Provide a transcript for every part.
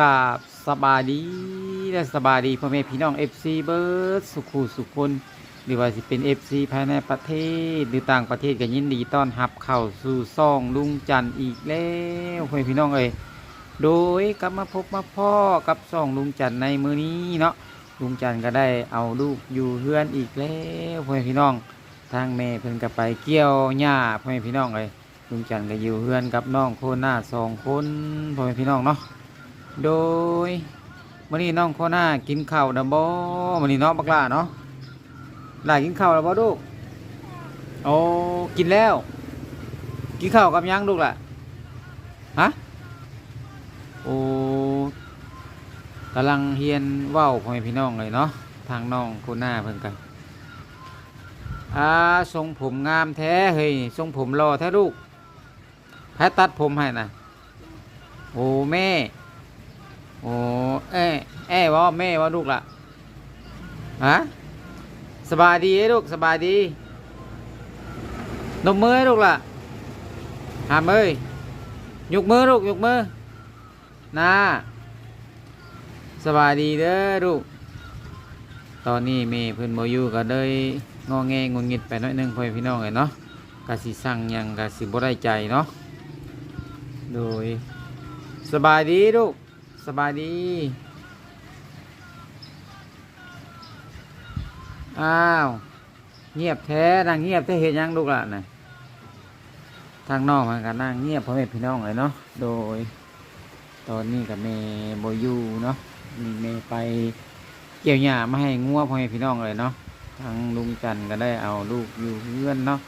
กาบสบายดีและสบายดีพ่อแม่พี่น้อง FC เบิร์ดสุขุสุขคน หรือว่าสิเป็น FC ภายในประเทศ หรือต่างประเทศก็ยินดีต้อนรับเข้าสู่ซ่องลุงจันอีกแล้วพ่อแม่พี่น้องเอ้ยโดยกลับมาพบมาพ่อกับซ่องลุงจันในมือนี้เนาะลุงจันก็ได้เอาลูกอยู่เฮือนอีกแล้วพ่อแม่พี่น้อง ทางแม่เพิ่นก็ไปเกี่ยวหญ้าพ่อแม่พี่น้องเอ้ยลุงจันก็อยู่เฮือนกับน้องโคน่าสองคนพ่อแม่พี่น้องเนาะ โดยมื่อนี้น้องโคน่ากินข้าวดับบ่มื่อนี้เนาะบักล่าเนาะหล่ากินข้าวแล้วบ่ลูกโอ้กินแล้ว กินข้าวกับยังลูกล่ะฮะโอ้กำลังเฮียนว้าพ่อแม่พี่น้องเลยเนาะทางน้องโคน่าเพิ่นกันอ่าทรงผมงามแท้เฮ้ยทรงผมรอแท้ลูกแพ้ตัดผมให้น่ะโอ้แม่ โอ้เอ้เอ้ว่าแม่ว่าลูกละฮะสบายดีเอ้ลูกสบายดีนมมือลูกละหามเอ้ยยกมือลูกยกมือนาสบายดีเด้อลูกตอนนี้แม่เพิ่อนบ่อยู่ก็เลยงอแงงุนงิดไปน้อยนึงพ่อพี่น้องเอ้ยเนาะกะสิสั่งยังกะสิบ่ได้ใจเนาะโดยสบายดีลูก สบายดี อ้าว เงียบแท้นางเงียบแท้เห็นยังลูกละน่ะทางนอกมันก็นั่งเงียบพ่อแม่พี่น้องเลยเนาะ โดย ตอนนี้กับเมโบยูเนาะ มีเมไปเกี่ยวหญ้ามาให้งัวพ่อแม่พี่น้องเลยเนาะ ทางลุงจันก็ได้เอาลูกอยู่เพื่อนเนาะ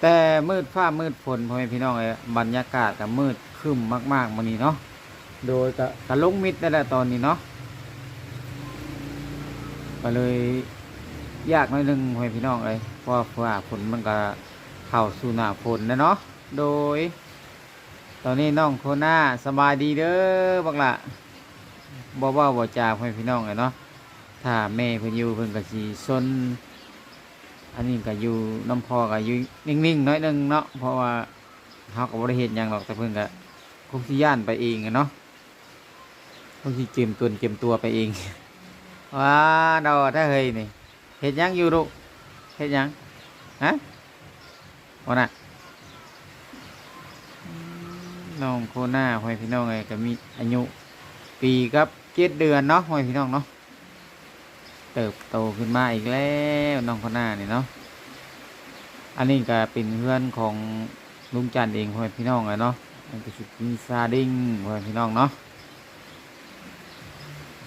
แต่มืดฟ้ามืดฝนพ่อแม่พี่น้องเลยบรรยากาศก็มืดครึ้มมากๆวันนี้เนาะ โดยกะกะลงมิดได้แหละตอนนี้เนาะก็เลยยากหน้อยหนึงให้พี่น้องเลยเพราะว่าฝนมันก็เข้าสู่หน้าฝนนะเนาะโดย ตอนนี้น้องโคน่าสบายดีเด้อบักละบ่เว่าบ่จาให้พี่น้องเลยเนาะถ้าแม่เพิ่นอยู่เพิ่นก็สิซนอันนี้ก็อยู่น้ำพอก็อยู่นิ่งๆหน้อยหนึงเนาะเพราะว่าเฮาก็บ่ได้เฮ็ดหยังหรอกแต่เพิ่นก็คงสิย่านไปเองเนาะ บางทีเจมตัวเจมตัวไปเองว้าดอถ้าเฮยนี่เห็ดยังอยู่ลูกเห็ดยังฮะวันน่ะน้องโคหน่าพ่อพี่น้องไงก็มีอายุปีกับเจ็ดเดือนเนาะพ่อพี่น้องเนาะเติบโตขึ้นมาอีกแล้วน้องโคหน่านี่เนาะอันนี้ก็เป็นเพื่อนของลุงจันเองพ่อพี่น้องเลยเนาะมันก็ชุดมีซาดิ้งพ่อพี่น้องเนาะ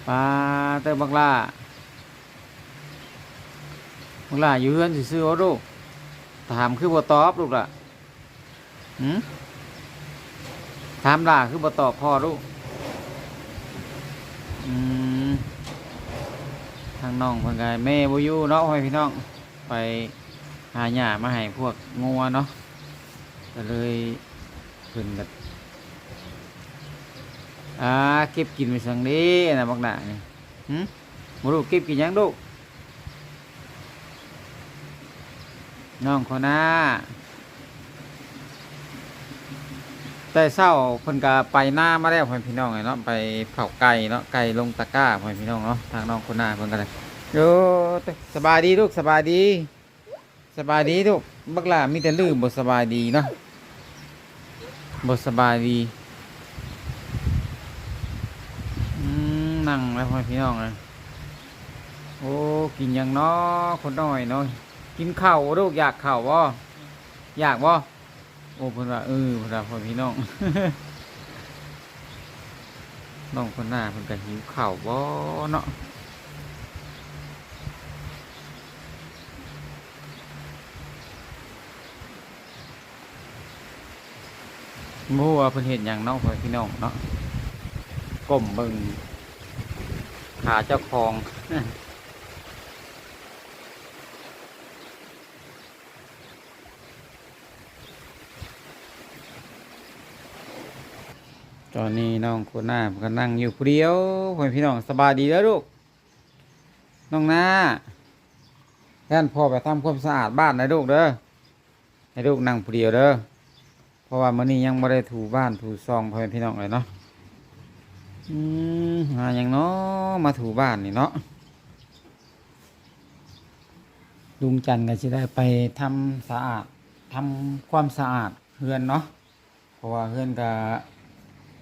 ปลาเตอบักล่าบักล่าอยู่เฮือนสิซื้อเอาลูกถามคือบ่ตอบลูกล่ะหืมถามล่าคือบ่ตอบพ่อลูกอืมทางน้องเพิ่นก็แม่บ่อยู่เนาะพ่อพี่น้องไปหาหญ้ามาให้พวกงัวเนาะก็เลยเพิ่นก็ อ่าเก็บกินไปสังนี้นะบักหนานี่หืมบ่รู้เก็บกินยังลูน้องคนน่าแต่เศร้าเพิ่นก็ไปหน้ามาแล้วพ่อพี่น้องไงเนาะไปเผาไก่เนาะไก่ลงตะกร้าพ่อพี่น้องเนาะทางน้องคนหน้าเพิ่นก็เลยโยสบายดีลูกสบายดี สบายดีลูกบักหลามีแต่ลืมบ่สบายดีเนาะบ่สบายดี อืม นั่งแล้วพ่อพี่น้องเลยโอ้กินยังเนาะคนน้อยเนาะกินข้าวลูกอยากข้าวบ่อยากบ่โอ้เพิ่นว่าเออเพิ่นว่าพ่อพี่น้องน้องคนหน้าเพิ่นก็หิวข้าวบ่เนาะบ่รู้ว่เพิ่นเฮ็ดหยังเนาะพ่อพี่น้องเนาะก้มเบิ่ง ขาเจ้าของ ตอนนี้น้องโคน่าก็นั่งอยู่ผู้เดียวพ่อพี่น้องสบายดีแล้วลูก น้องนาแท่นพ่อไปทำความสะอาดบ้านนะลูกเด้อ ให้ลูกนั่งผู้เดียวเด้อ เพราะว่ามื้อนี้ยังไม่ได้ถูบ้านถูซองพ่อพี่น้องเลยเนาะ อืมหาอย่างเนาะมาถูบ้านนี่เนาะลุงจันทร์ก็จะได้ไปทำสะอาดทำความสะอาดเฮือนเนาะเพราะว่าเฮือนก็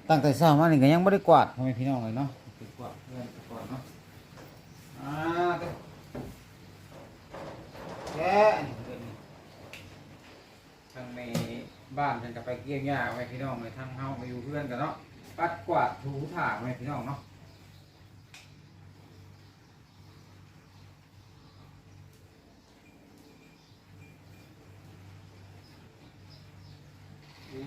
ตั้งแต่เช้ามานี่ก็ยังไม่ได้กวาดพ่อแม่พี่น้องเลยเนาะไปกวาดเฮือนไปกวาดเนาะอ่าเด้อแย่อันนี้เฮือนนี่ทางในบ้านเพิ่นก็ไปเกี่ยวหญ้าไว้พี่น้องเลยทางเฮามาอยู่เฮือนกันเนาะ ปัดกวาดถูถางไว้พี่น้องเนาะอู้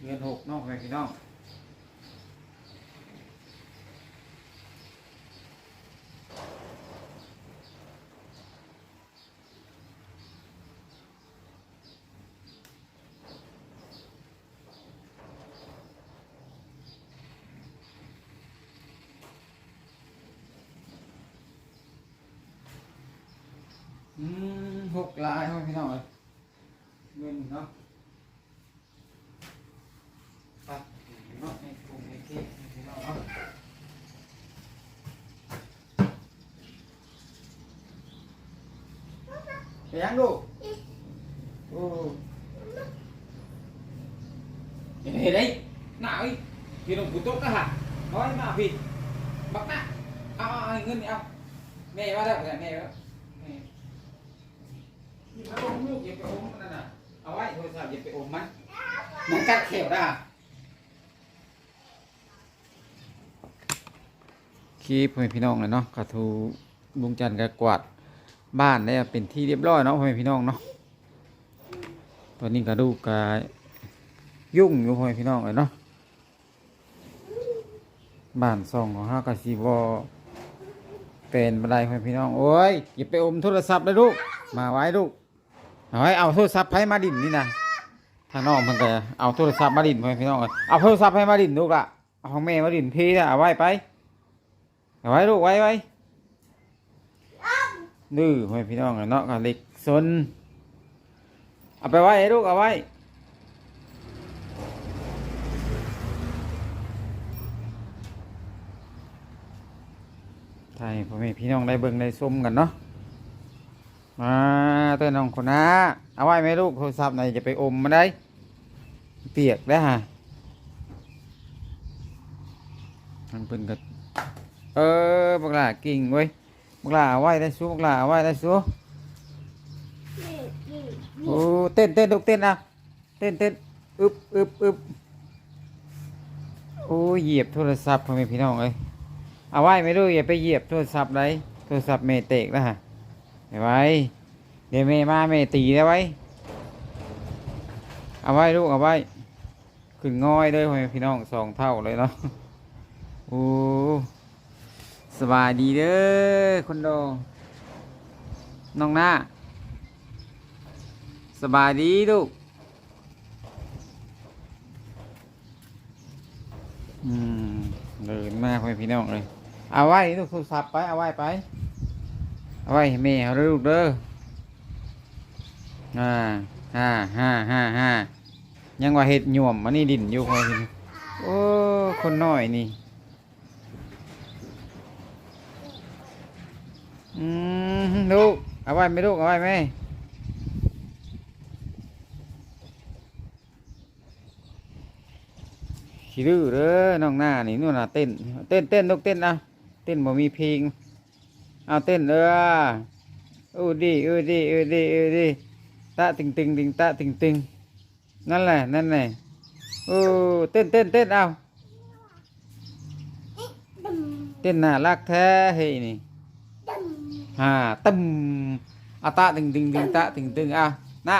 เงินหกเนอกไปพี่น้อง อืม หกลายเนาะพี่น้องเอ้ยเงินเนาะปัดเนาะในกลุ่มในเค้กพี่น้องเนาะไปยังลูกโอ้เห็นไหมหนาวอีกพี่น้องกูตกกะฮะน้อยมาพี่บักนะเอาเอาเอาเงินนี่เอาแม่มาแล้วแม่มาแล้วแม่ อย่า ไปอมมันนั่นน่ะเอาไว้โทรศัพท์อย่าไปอมมันมันกัดเขียวได้คลิปพ่อแม่พี่น้องเลยเนาะกระทูลุงจันทร์ก็กวาดบ้านได้เป็นที่เรียบร้อยเนาะพ่อแม่พี่น้องเนาะตอนนี้กระดูกก็ยุ่งอยู่พ่อแม่พี่น้องเลยเนาะบ้านซองของห้ากสิบอเป็นบันไดพ่อแม่พี่น้องโอ้ยอย่าไปอมโทรศัพท์เลยลูกมาไว้ลูก เอาไว้เอาโทรศัพท์ให้มาดินนี่นะทางน้องมันก็เอาโทรศัพท์มาดินพี่พี่น้องเอาโทรศัพท์ให้มาดินลูกละเอาของแม่มาดินพี่นะเอาไว้ไปเอาไว้ลูกไว้ไว้ดื้อพ่อแม่พี่น้องเนาะกับเล็กซนเอาไปไว้ให้ลูกเอาไว้ใช่พ่อแม่พี่น้องได้เบิ่งได้ชมกันเนาะ มาเต้นน้องคนนะเอาไว้ไหมลูกโทรศัพท์ไหนจะไปอมมาได้ เปียกได้อฮะมันเป็นกับเออบักหลากิ่งเว้ยบักหลาเอาไว้ได้สู้บักหลาเอาไว้ได้สู้โอ้เต้นเต้นลูกเต้นอะเต้นเต้นอึบอึบอึบโอ้เหยียบโทรศัพท์พ่อแม่พี่น้องเอ้ยเอาไว้ไหมลูกอย่าไปเหยียบโทรศัพท์เลยโทรศัพท์เมเตกแล้วฮะเอา ไว้ เดี๋ยวแม่มาแม่ตีได้ไว้ เอาไว้ลูกเอาไว้ ขึ้นง่อยเลยพี่น้องสองเท่าเลยเนาะ โอ้สบายดีเด้อคนโด น้องหน้า สบายดีลูก อืมเดินมาพี่น้องเลย เอาไว้ลูกโทรศัพท์ไป เอาไว้ไป เอาไว้ให้แม่เอาเด้อลูกเด้ออ่าห้าห้าห้าห้ายังว่าเห็ดหย่วมมันนี่ดินอยู่พอทีโอ้คนน้อยนี่อืมลูกเอาไว้ไหมลูกเอาไว้ไหมขี้ดื้อเด้อน้องหน้านี่นู่นน่ะเต้นเต้นเต้นลูกเต้นนะเต้นบ่มีเพลง เอาเต้นเออเออดีเออดีเออดีเออดีตะตึงตึงตึงตะตึงตึงนั่นแหละนั่นแหละโอ้เต้นเต้นเต้นเอาเต้นน่ารักแท้เฮ้ยนี่ฮ่าตึมอาตะตึงตึงตึงตะตึงตึงเอานะ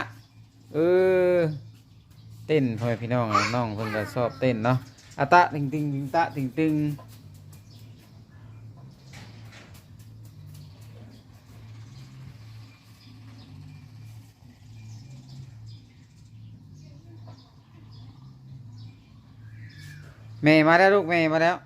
เออเต้นพ่อพี่น้องน้องเพิ่นก็ชอบเต้นเนาะอาตะตึงตึงตึงตะตึงตึง เม่มาแล้วลูกเม่มาแล้ว